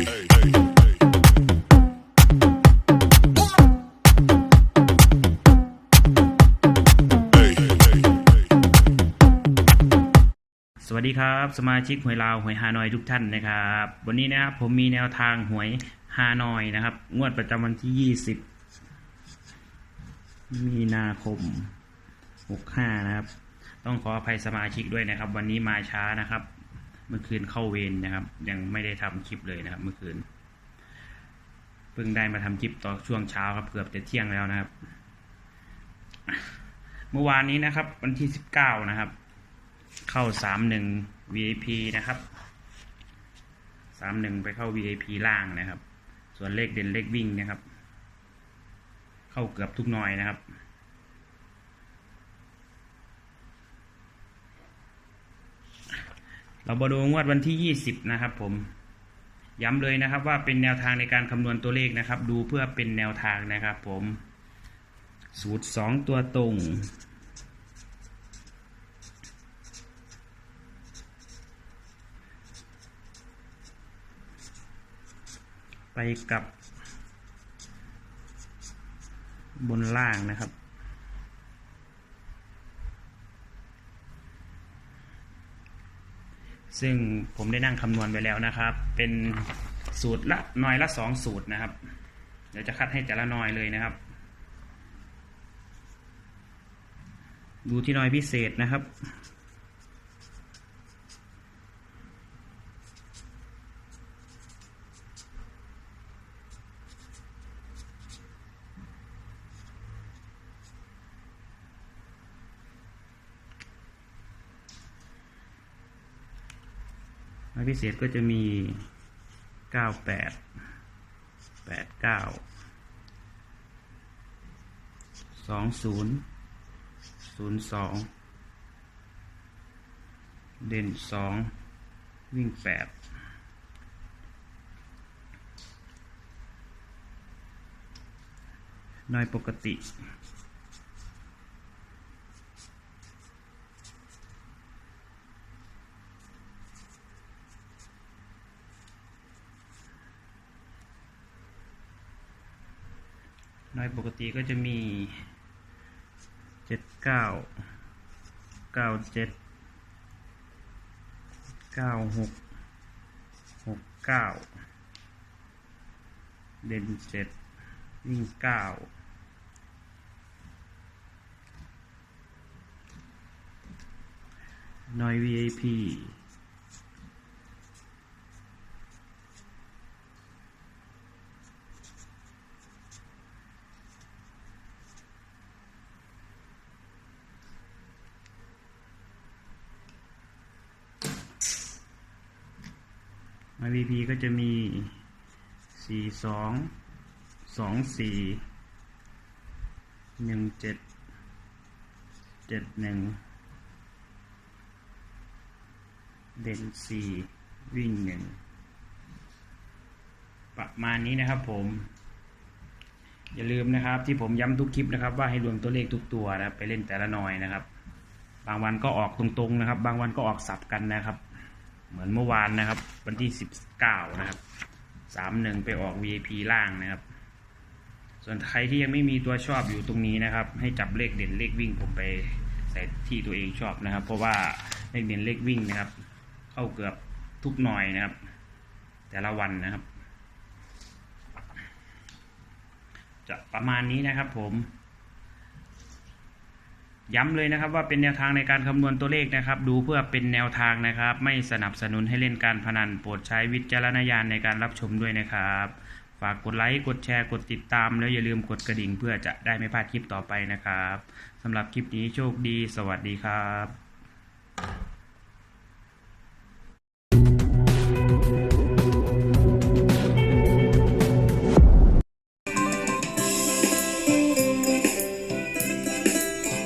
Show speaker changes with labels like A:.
A: สวัสดีครับสมาชิกหวยลาวหวยฮานอยทุกท่านนะครับ วันนี้นะครับผมมีแนวทางหวยฮานอยนะครับ งวดประจำวันที่ 20 มีนาคม 65 นะครับ ต้องขออภัยสมาชิกด้วยนะครับ วันนี้มาช้านะครับ เมื่อคืนเข้าเวรนะครับ ยังไม่ได้ทำคลิปเลยนะครับ เมื่อคืน เพิ่งได้มาทำคลิปตอนช่วงเช้าครับ เกือบจะเที่ยงแล้วนะครับ เมื่อวานนี้นะครับ วันที่19นะครับ เข้าสามหนึ่ง VIP นะครับสามหนึ่งไปเข้า VIP ล่างนะครับ ส่วนเลขเด่นเลขวิ่งนะครับ เข้าเกือบทุกหน่อยนะครับ เรามาดูงวดวันที่ 20 นะครับผม ย้ำเลยนะครับว่าเป็นแนวทางในการคำนวณตัวเลขนะครับ ดูเพื่อเป็นแนวทางนะครับ ผมสูตร 2 ตัวตรงไปกับบนล่างนะครับ ซึ่งผมได้นั่งคำนวณไปแล้วนะครับ เป็นสูตรละหน่อยละสองสูตรนะครับ เดี๋ยวจะคัดให้แต่ละหน่อยเลยนะครับ ดูที่หน่อยพิเศษนะครับายพิเศษก็จะมีเก้าแปดแปดเก้าสองศูนย์ศูนย์สองเด่นสองวิ่งแปดน้อยปกติ น้อยปกติก็จะมีเจ็ดเก้าเก้าเจ็ดเก้าหกหกเก้าเด่นเจ็ดวิ่งเก้าน้อย VIP มา VP ก็จะมีสี่สองสองสี่หนึ่งเจ็ดเจ็ดหนึ่งเด่นสี่วิ่งหนึ่งประมาณนี้นะครับผม อย่าลืมนะครับที่ผมย้ำทุกคลิปนะครับ ว่าให้รวมตัวเลขทุกตัวนะไปเล่นแต่ละหน่อยนะครับ บางวันก็ออกตรงๆนะครับ บางวันก็ออกสับกันนะครับ เหมือนเมื่อวานนะครับ วันที่สิบเก้านะครับสามหนึ่งไปออก VIP ล่างนะครับ ส่วนใครที่ยังไม่มีตัวชอบอยู่ตรงนี้นะครับ ให้จับเลขเด่นเลขวิ่งผมไปใส่ที่ตัวเองชอบนะครับ เพราะว่าเลขเด่นเลขวิ่งนะครับ เข้าเกือบทุกหน่อยนะครับ แต่ละวันนะครับ จะประมาณนี้นะครับผม ย้ำเลยนะครับว่าเป็นแนวทางในการคำนวณตัวเลขนะครับ ดูเพื่อเป็นแนวทางนะครับ ไม่สนับสนุนให้เล่นการพนันโปรดใช้วิจารณญาณในการรับชมด้วยนะครับ ฝากกดไลค์ กดแชร์ กดติดตาม แล้วอย่าลืมกดกระดิ่งเพื่อจะได้ไม่พลาดคลิปต่อไปนะครับสำหรับคลิปนี้โชคดี สวัสดีครับ